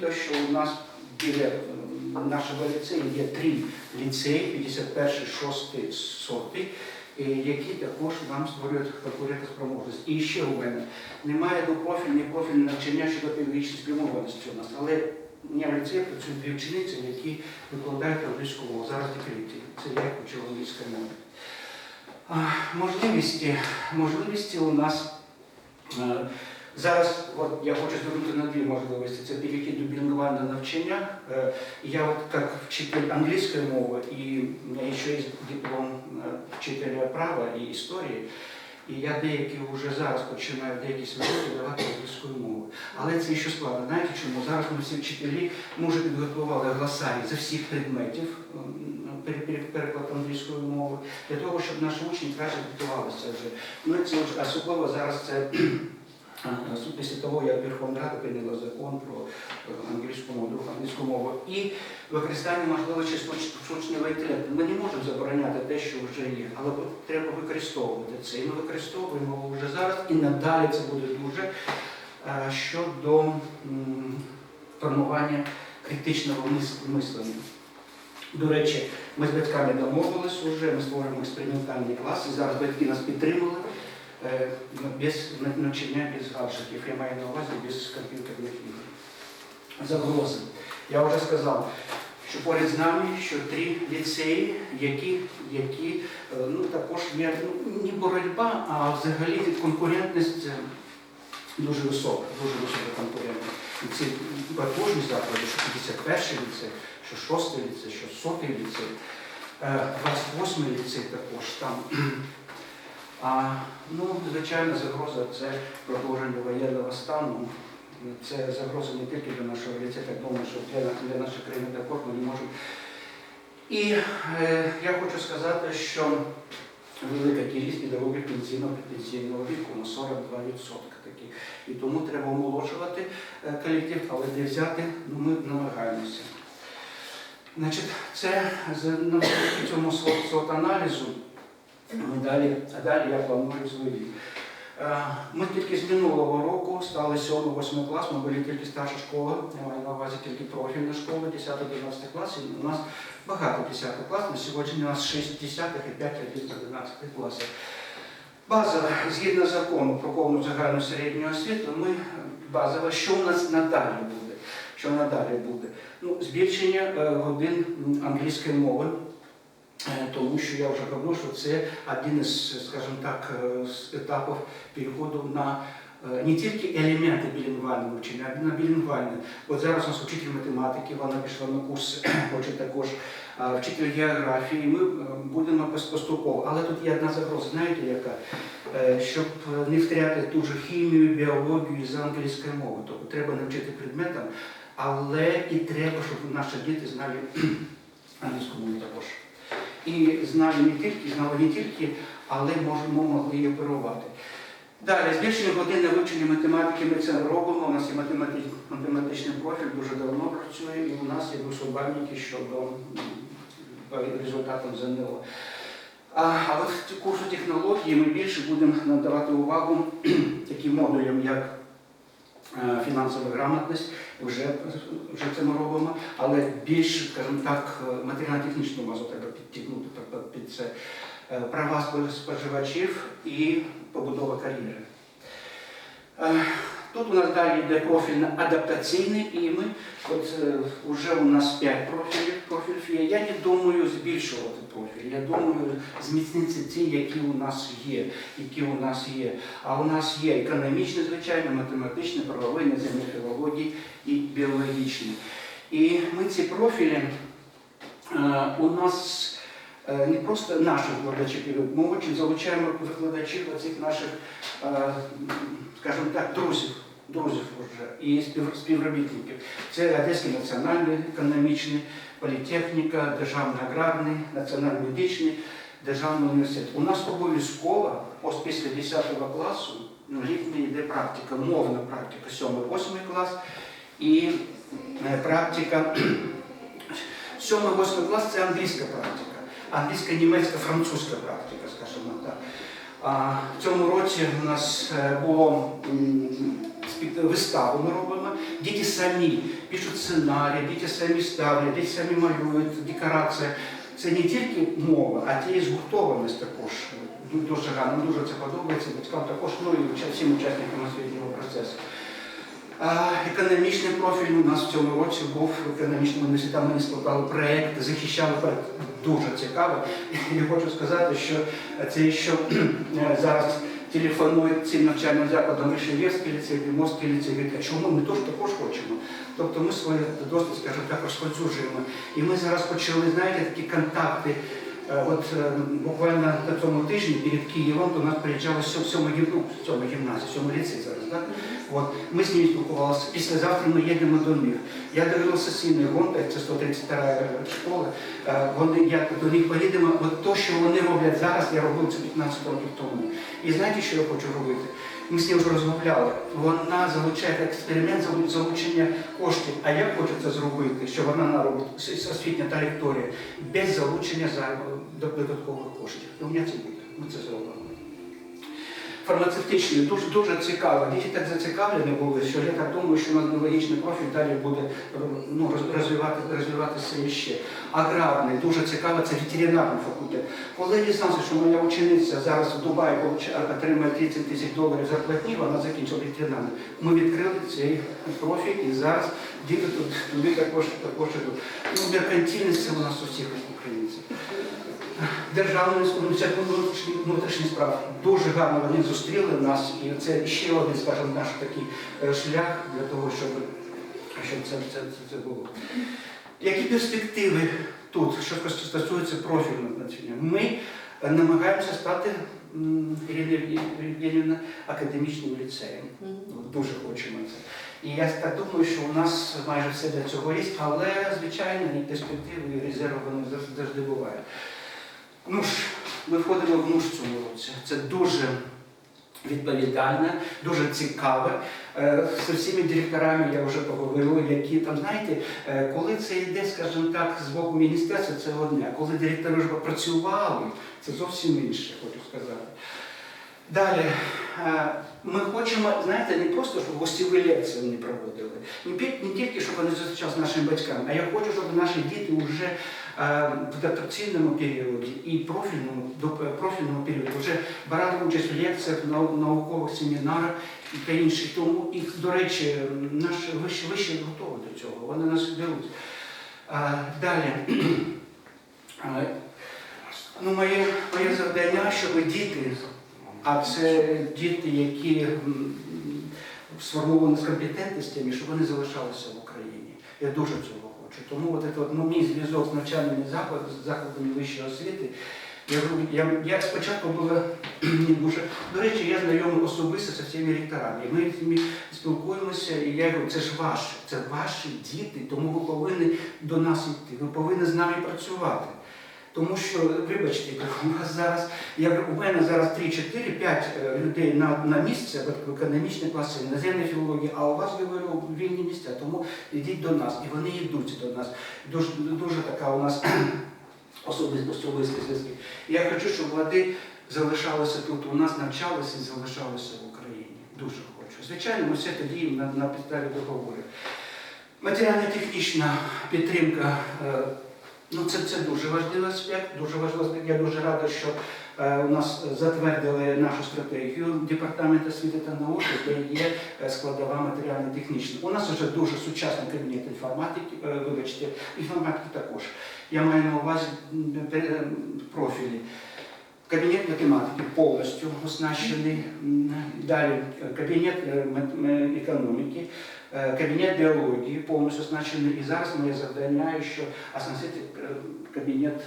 Те, що у нас біля нашого ліцею є три ліцеї, 51, 6, 100, е, які також нам створюють конкурентоспроможність. І ще у мене немає двопрофільні профільні навчання щодо педагогічної спрямованості у нас, але мене в ліцеї працюють дві вчениці, які викладають англійську мову. Зараз декреті. Це я як учив англійською мовою. Можливості, можливості у нас е, зараз, от я хочу звернути на дві можливості. Це перейти до білінгвального навчання. Е, Я от як вчитель англійської мови, і у мене ще є диплом е, вчителя права і історії. І я деякі вже зараз починаю деякі свої давати англійською мовою. Але це ще складно. Знаєте чому? Зараз ми всі вчителі ми вже підготували гласарі з усіх предметів переклад англійської мови для того, щоб наші учні краще готувалися вже. Ну це особливо зараз це після того, як Верховна Рада прийняла закон про е, англійську мову, англійську мову і використання можливості штуч- штучного інтелекту. Ми не можемо забороняти те, що вже є, але треба використовувати це. І ми використовуємо вже зараз, і надалі це буде дуже е, щодо формування критичного мислення. До речі, ми з батьками домовилися вже, ми створюємо експериментальні класи. Зараз батьки нас підтримали без навчання, без гаджетів. Я маю на увазі без комп'ютерних ігор. Загрози. Я вже сказав, що поряд з нами що три ліцеї, які, які е, ну, також ну, не боротьба, а взагалі конкурентність е, дуже висока, дуже висока конкурентність. І ці потужні заклади, що 51 ліцей, що 6 ліцей, що 100 ліцей, е, 28 ліцей також там. А, ну, звичайно, загроза це продовження воєнного стану. Це загроза не тільки для нашого так думаю, що для, для нашої країни також ми не можемо. І е, я хочу сказати, що велика кількість педагогів пенсійного пенсійного віку на 42% такі. І тому треба омолоджувати е, колектив, але де взяти, ну, ми намагаємося. Значить, це на цьому свот-аналізу ми далі, а далі я планую свої. Е, Ми тільки з минулого року стали 7-8 клас, ми були тільки старша школа, я маю на увазі тільки профільна школа, 10-11 клас, і у нас багато 10 клас, на сьогодні у нас 6 10 і 5 11 класів. Базово, згідно закону про повну загальну середню освіту, ми базово, що у нас надалі буде? Що надалі буде? Ну, збільшення е, годин англійської мови. Е, Тому що я вже говорив, що це один із, скажімо так, е, етапів переходу на е, не тільки елементи білінгвального навчання, а на білінгвальне. От зараз у нас вчитель математики, вона пішла на курс, хоче також вчитель географії. Ми будемо поступово. Але тут є одна загроза, знаєте, яка? Щоб не втряти ту ж хімію, біологію з англійської мови. Тобто треба навчити предметам, але і треба, щоб наші діти знали англійську мову також і знали не тільки, знали не тільки, але можемо могли її оперувати. Далі, збільшення години вивчення математики ми це робимо. У нас є математичний, математичний профіль, дуже давно працює, і у нас є висобальники щодо м, по результатам ЗНО. А, а от курсу технології ми більше будемо надавати увагу таким модулям, як е, фінансова грамотність, вже, вже це ми робимо, але більш, скажімо так, е, матеріально-технічну базу треба підтягнути тобто під це Е, права споживачів і побудова кар'єри. Е, Тут у нас далі йде профіль адаптаційний, і ми от е, вже у нас 5 профілів, профілів є. Я не думаю збільшувати профіль. Я думаю зміцнити ті, які у нас є, які у нас є. А у нас є економічний, звичайно, математичний, правовий, наземний філології і біологічний. І ми ці профілі е, у нас е, не просто наших викладачів ми очень залучаємо викладачів оцих наших, е, скажімо так, друзів, друзів вже і спів- співробітників. Це Одеський національний економічний, політехніка, державний аграрний, національний медичний, державний університет. У нас обов'язково, ось після 10 класу, ну, літня йде практика, мовна практика, 7-8 клас і е, практика 7-8 клас це англійська практика англійська, німецька, французька практика, скажімо так. В цьому році у нас е, було виставу ми робимо діти самі пишуть сценарії, діти самі ставлять, діти самі малюють, декорація. Це не тільки мова, а це і згуртованість також. Дуже гарно, дуже це подобається батькам також, ну і всім учасникам освітнього процесу. Економічний профіль у нас в цьому році був в економічному університеті. Ми складали проєкт, захищали проєкт. Дуже цікаво. Я хочу сказати, що це що е, зараз телефонують цим навчальним закладам Вишевєвський ліцей, Приморський ліцей, говорять, а чому ми теж також хочемо? Тобто ми свої досвід, скажімо так, розповсюджуємо. І ми зараз почали, знаєте, такі контакти. Е, От е, буквально на цьому тижні перед Києвом до нас сьома гім- ну, сьома гімназія, сьомий ліцей зараз, так? От, ми з ними спілкувалися. Післязавтра ми їдемо до них. Я дивився сильний гонка, це 132 школа. Е, Вони, я до них поїдемо. От то, що вони роблять зараз, я робив це 15 років тому. І знаєте, що я хочу робити? Ми з ним вже розмовляли. Вона залучає експеримент залучення коштів. А я хочу це зробити, що вона наробить освітня траєкторія без залучення додаткових коштів. І у мене це буде. Ми це зробимо фармацевтичні, дуже дуже цікаво. Діти так зацікавлені були, що я так думаю, що аналогічний профіль далі буде ну, розвивати, розвиватися ще. Аграрний, дуже цікаво, це ветеринарний факультет. Коли дізнався, що моя учениця зараз в Дубаї отримує 30 тисяч доларів зарплатні, вона закінчила ветеринарний. Ми відкрили цей профіль і зараз діти туди також також ідуть. Ну, меркантильність це у нас у всіх українців. Державний університет внутрішніх внутрішніх справ дуже гарно вони зустріли нас, і це ще один, скажімо, наш такий е, шлях для того, щоб, щоб це, це, це, це було. Які перспективи тут, що стосується профільного навчання? Ми е, намагаємося стати академічним ліцеєм. Дуже хочемо це. І я так думаю, що у нас майже все для цього є, але звичайно і перспективи, і резерви вони завжди бувають. Ну ж, ми входимо в нуж цьому році. Це дуже відповідальне, дуже цікаве. Е, З усіми директорами я вже поговорив, які там, знаєте, е, коли це йде, скажімо так, з боку міністерства, це одне. Коли директори вже працювали, це зовсім інше, хочу сказати. Далі, е, ми хочемо, знаєте, не просто, щоб гостєві лекції вони проводили, не тільки, щоб вони зустрічалися нашими батьками, а я хочу, щоб наші діти вже е, в адаптаційному періоді і профільному, до профільному періоді вже брали участь в лекціях, нау- наукових семінарах і та інших. Тому і, до речі, наш вище, вище готові до цього, вони нас беруть. Е, Далі. Е, Ну, моє, моє завдання, щоб діти, а це діти, які сформовані з компетентностями, щоб вони залишалися в Україні. Я дуже цього хочу. Тому от це, ну, мій зв'язок з навчальними закладами, з закладами вищої освіти. Я, я, я спочатку була не дуже. До речі, я знайомий особисто зі всіма ректорами. І ми з ними спілкуємося, і я говорю, це ж ваше, це ваші діти, тому ви повинні до нас йти, ви повинні з нами працювати. Тому що, вибачте, у вас зараз, я говорю, у мене зараз 3, 4, 5 е, людей на, на місце в економічній класи, іноземної філології, а у вас, говорю, вільні місця, тому йдіть до нас. І вони йдуть до нас. Дуже, дуже така у нас особисті зв'язки. Я хочу, щоб вони залишалися тут у нас, навчалися і залишалися в Україні. Дуже хочу. Звичайно, ми все діємо на, на підставі договорів. Матеріально-технічна підтримка. Ну, це, це дуже важливий аспект. Дуже важливий. Я дуже радий, що е, у нас затвердили нашу стратегію Департамент освіти та науки, де є е, складова матеріально-технічна. У нас вже дуже сучасний кабінет інформатики, е, вибачте, інформатики також. Я маю на увазі е, профілі. Кабінет математики повністю оснащений. Далі е, кабінет економіки, кабінет біології повністю оснащений. І зараз моє завдання, що оснастити е, кабінет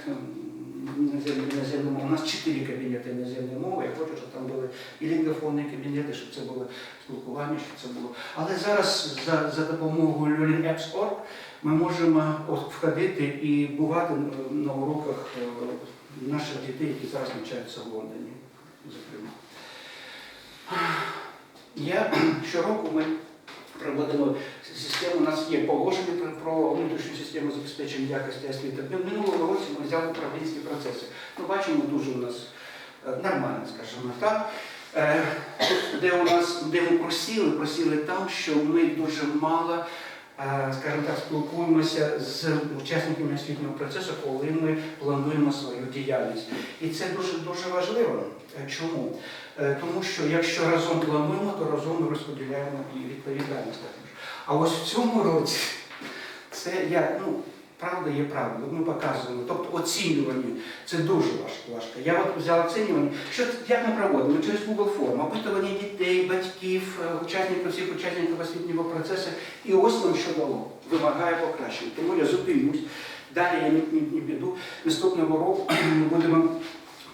іноземної іноземної мови. У нас чотири кабінети іноземної мови. Я хочу, щоб там були і лінгофонні кабінети, щоб це було спілкування, щоб це було. Але зараз за, за допомогою Learning Apps Org ми можемо входити і бувати на- уроках е, наших дітей, які зараз навчаються в Лондоні, зокрема. Я щороку ми проводимо систему, у нас є положення про, внутрішню систему забезпечення якості освіти. Ми Минулого року ми взяли управлінські процеси. Ми бачимо дуже у нас е, нормально, скажімо так. Е, де у нас, де ми просіли, просіли там, що ми дуже мало, скажімо так, спілкуємося з учасниками освітнього процесу, коли ми плануємо свою діяльність. І це дуже дуже важливо. Е, Чому? Е, Тому що якщо разом плануємо, то разом ми розподіляємо і відповідальність. А ось в цьому році це я, ну, правда є правда, ми показуємо. Тобто оцінювання це дуже важко. важко. Я от взяв оцінювання. Що як ми проводимо? Через Google форм, опитування дітей, батьків, е, учасників всіх учасників освітнього процесу. І ось нам що дало. Вимагає покращення. Тому я зупинюсь. Далі я не піду. Наступного року ми будемо.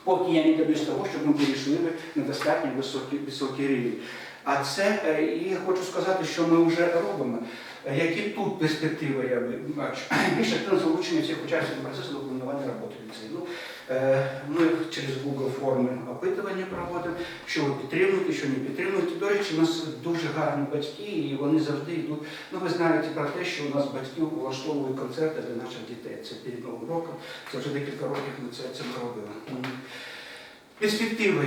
Поки я не доб'юсь того, щоб ми перейшли на достатньо високий, високий рівень. А це, е, і я хочу сказати, що ми вже робимо. Які тут перспективи я бачу? Більше активне залучення всіх учасників процесу до планування роботи ліцею. Ну, е, ми через Google форми опитування проводимо, що ви що не підтримуєте. До речі, у нас дуже гарні батьки, і вони завжди йдуть. Ну, ви знаєте про те, що у нас батьки влаштовують концерти для наших дітей. Це перед Новим роком, це вже декілька років ми це, це робили. Перспективи.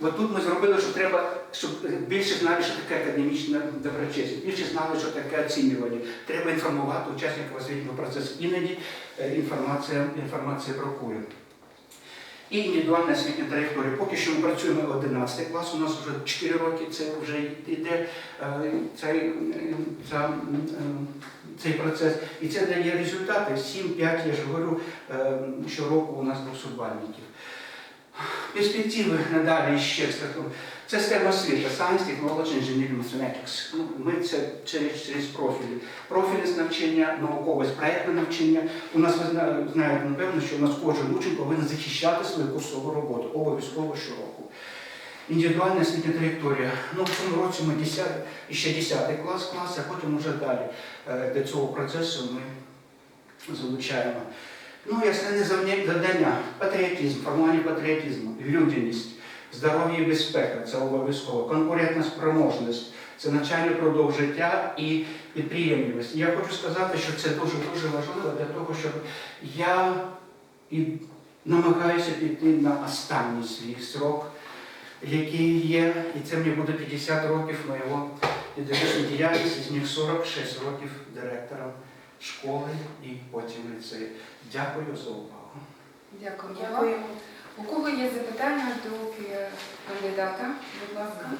От тут ми зробили, що треба, щоб більше знали, що таке академічна доброчесність, більше знали, що таке оцінювання. Треба інформувати учасників освітнього процесу. Іноді е, інформація, інформація бракує. І індивідуальна освітня траєкторія. Поки що ми працюємо 11 клас, у нас вже 4 роки це вже йде е, цей, е, цей процес. І це дає результати. 7-5, я ж говорю, щороку у нас 200 бальників. Перспективи надалі ще STEM освіта, Science, Technology, Engineering, Mathematics. Ну, ми це через, через профілі. Профілі з навчання, науковість, проєктне навчання. У нас ви знаєте, напевно, що у нас кожен учень повинен захищати свою курсову роботу, обов'язково щороку. Індивідуальна освітня траєкторія. Ну, в цьому році ми 10, ще 10 клас, клас, а потім вже далі. Е, До цього процесу ми залучаємо. Ну і завня- завдання патріотизм, формування патріотизму, людяність, здоров'я і безпека це обов'язково, конкурентна спроможність, це навчання продовж життя і підприємливість. Я хочу сказати, що це дуже дуже важливо для того, щоб я і намагаюся піти на останній свій срок, який є, і це мені буде 50 років моєго педагогічної діяльності, з них 46 років директором школи і потім ліцею. Дякую за увагу. Дякую. Дякую. У кого є запитання до кандидата? Будь ласка.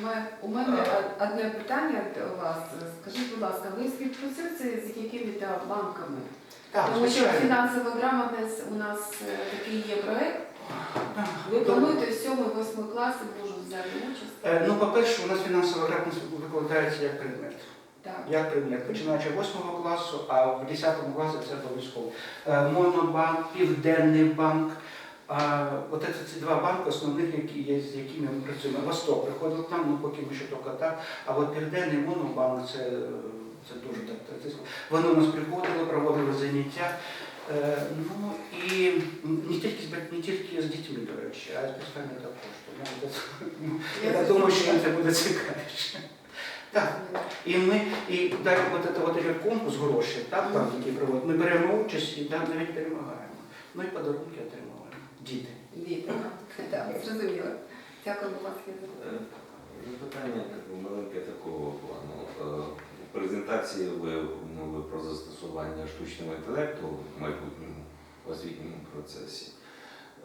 Немає. У мене одне питання до вас. Скажіть, будь ласка, ви співпрацюєте з якими-то банками? Так, Тому що звичайно. фінансова грамотність у нас е, такий є проект. Ви плануєте в 7-8 класи можуть взяти участь? Е, Ну, по-перше, у нас фінансова грамотність викладається як предмет. Як предмет, починаючи 8 класу, а в 10 класі це обов'язково. Е, Монобанк, Південний банк. От це ці два банки основних, які є, з якими ми працюємо. Восток приходив там, ну поки ми ще тільки так. А от Південний Монобанк це, це дуже так. Вони у нас приходили, проводили заняття. Е, ну і не тільки з не тільки з дітьми, до речі, а з батьками також. Я думаю, що це буде цікавіше. Так. І ми, і далі от це от такий конкурс гроші, так, там, який проводять, ми беремо участь і там навіть перемагаємо. Ну і подарунки отримуємо. Діти. Діти. Так, зрозуміло. Дякую, будь ласка. за запитання. Е, маленьке такого плану. Е, В презентації ви мовили про застосування штучного інтелекту в майбутньому освітньому процесі.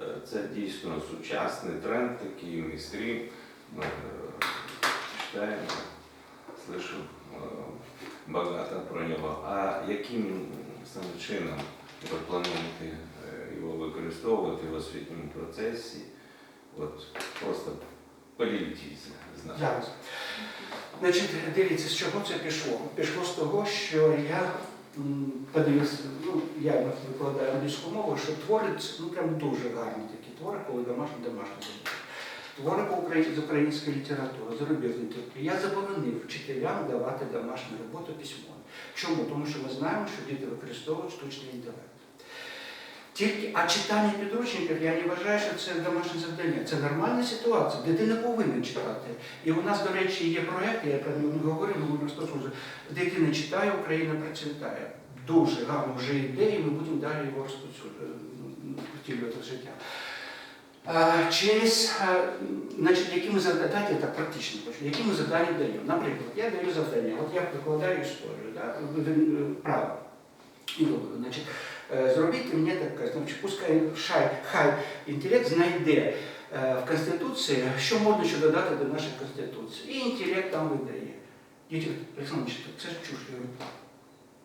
Е, Це дійсно сучасний тренд, такий містрі. Ми е, читаємо, слышимо е, багато про нього. А яким саме чином ви плануєте е, його використовувати в освітньому процесі? От просто поділіть з нами. Зараз. Значить, дивіться, з чого це пішло? Пішло з того, що я подивився, ну, я викладаю англійську мову, що твори це, ну прям дуже гарні такі твори, коли домашні домашні. Твори з української літератури, зарубіжної літератури. Я заборонив вчителям давати домашню роботу письмову. Чому? Тому що ми знаємо, що діти використовують штучний інтелект. Тільки, а читання підручників я не вважаю, що це домашнє завдання. Це нормальна ситуація. Дитина повинна читати. І у нас, до речі, є проєкт, я про нього говорив. Дитина читає, Україна процвітає. Дуже гарно вже ідея, і ми будемо далі його е, в життя. Через, е, значить, які ми завдання, так практично хочу, які ми завдання даємо. Наприклад, я даю завдання, от я прикладаю історію, да, в- право. Говорю, значить, е, зробіть мені таке, значить, пускай хай, хай інтелект знайде е, в Конституції, що можна ще додати до нашої Конституції. І інтелект там видає. Діти, Олександр, це ж чуш.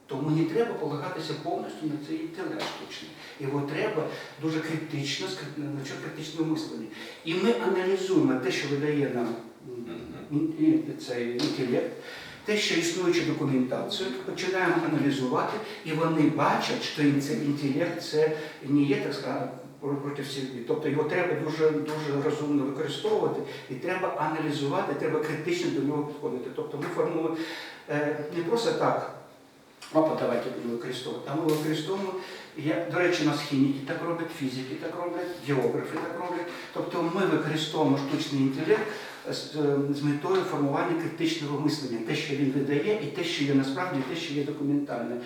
Тому не треба полагатися повністю на цей інтелект штучний. Його треба дуже критично, скр- на що критичне мислення. І ми аналізуємо те, що видає нам цей інтелект, те, що існуючу документацію, починаємо аналізувати, і вони бачать, що цей інтелект це не є, так сказати, проти всіх. Тобто його треба дуже, дуже розумно використовувати, і треба аналізувати, треба критично до нього підходити. Тобто ми формуємо е, не просто так. Опа, давайте будемо використовувати. А ми використовуємо, я, до речі, у нас хіміки так роблять, фізики так роблять, географи так роблять. Тобто ми використовуємо штучний інтелект з, е, з метою формування критичного мислення, те, що він видає, і те, що є насправді, те, що є документальне.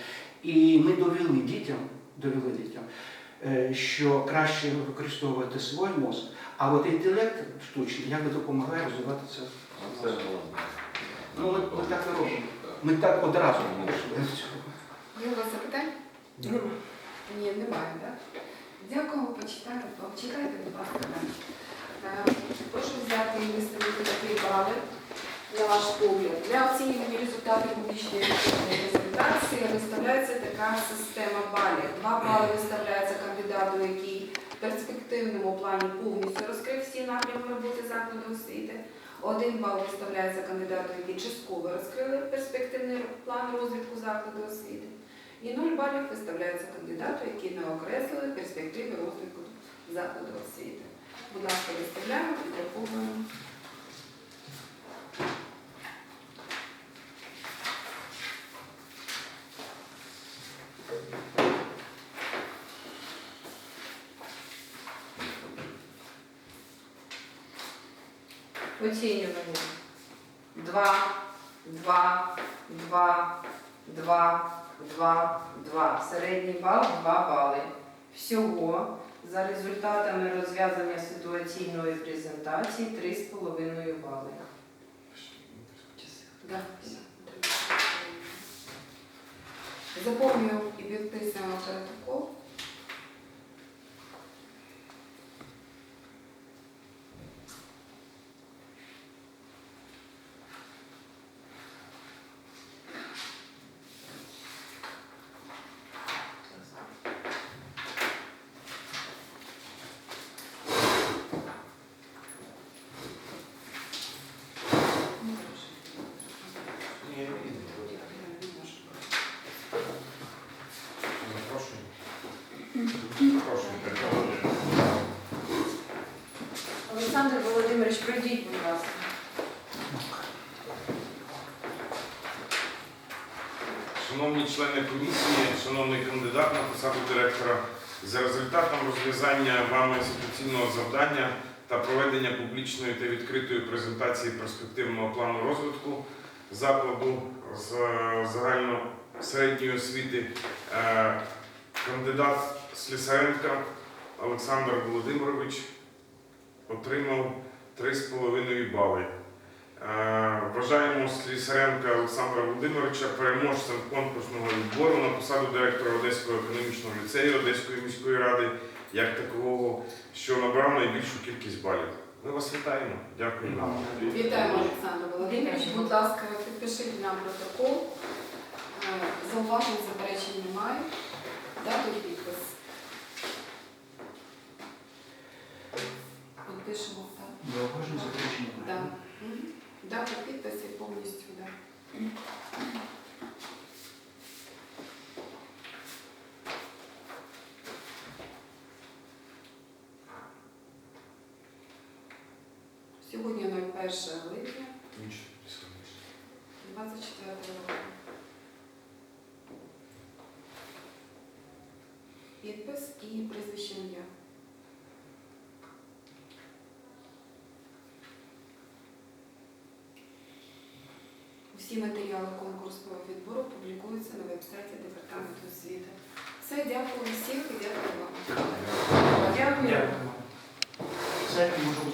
І ми довели дітям, довели дітям, е, що краще використовувати свій мозок, а от інтелект штучний якби допомагає розвивати це. Це головне. Ну, ми, ми так і робимо. Ми так одразу до. Є у вас запитань? Ні, немає, так? Дякую, почитаю. Чекайте, будь ласка. далі. Е, Прошу взяти і виставити такі бали на ваш погляд. Для оцінювання результатів публічної презентації виставляється така система балів. Два бали виставляється кандидату, який в перспективному плані повністю розкрив всі напрями роботи закладу освіти. Один бал виставляється кандидату, який частково розкрили перспективний план розвитку закладу освіти. І 0 балів виставляється кандидату, які не окреслили перспективи розвитку закладу освіти. Будь ласка, виставляємо, підраховуємо. Оцінювання. Два, два, два, два, два, два. Середній бал 2 бали. Всього за результатами розв'язання ситуаційної презентації 3,5 бали. Заповнюємо і підписуємо протокол. Олександр Володимирович, пройдіть, будь ласка. Шановні члени комісії, шановний кандидат на посаду директора, за результатом розв'язання вами ситуаційного завдання та проведення публічної та відкритої презентації перспективного плану розвитку закладу з е, загально-середньої освіти, е, кандидат Слісаренка Олександр Володимирович отримав 3,5 бали. Е, Вважаємо Слісаренка Олександра Володимировича переможцем конкурсного відбору на посаду директора Одеського економічного ліцею Одеської міської ради як такового, що набрав найбільшу кількість балів. Ми вас вітаємо. Дякую вам. Вітаємо, Олександр Володимирович. Будь ласка, підпишіть нам протокол. Е, Зауважень, заперечень немає. Дату і підпис. Підпишемо, так. Да. немає. Мгм. Дата, підпис і повністю, да. Сьогодні 01 липня 24 року. Підпис і прізвище ім'я. Всі матеріали конкурсного відбору публікуються на веб-сайті Департаменту освіти. Все, дякую всіх і дякую вам. Дякую. Дякую.